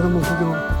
それも非常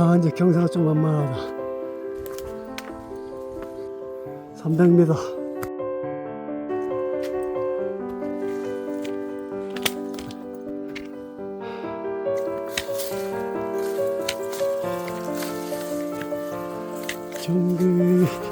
아 이제 경사가 좀 만만하다. 300m 정글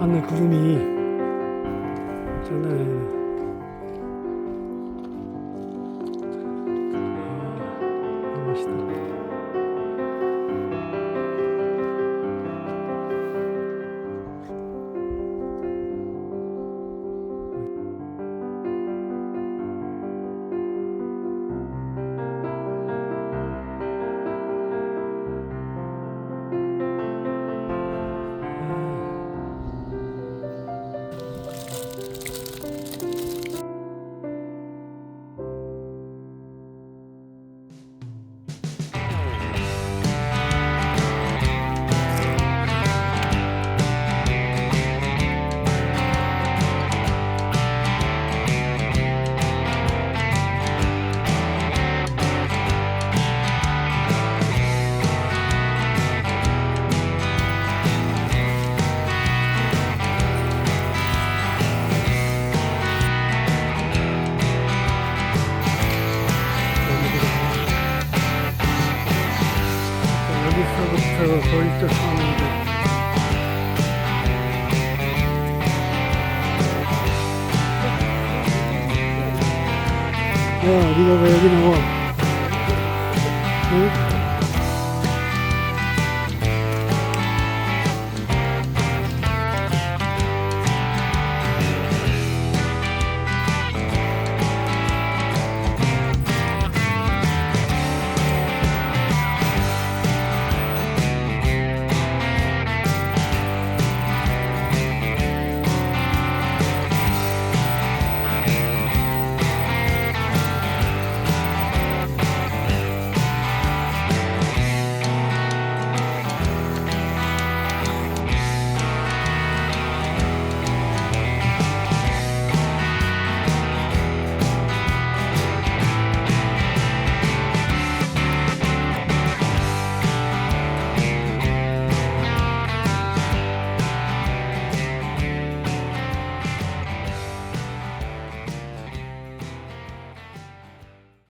하늘 구름이 장난. サービスサービスサービスサービスサービスやりながらやりながら。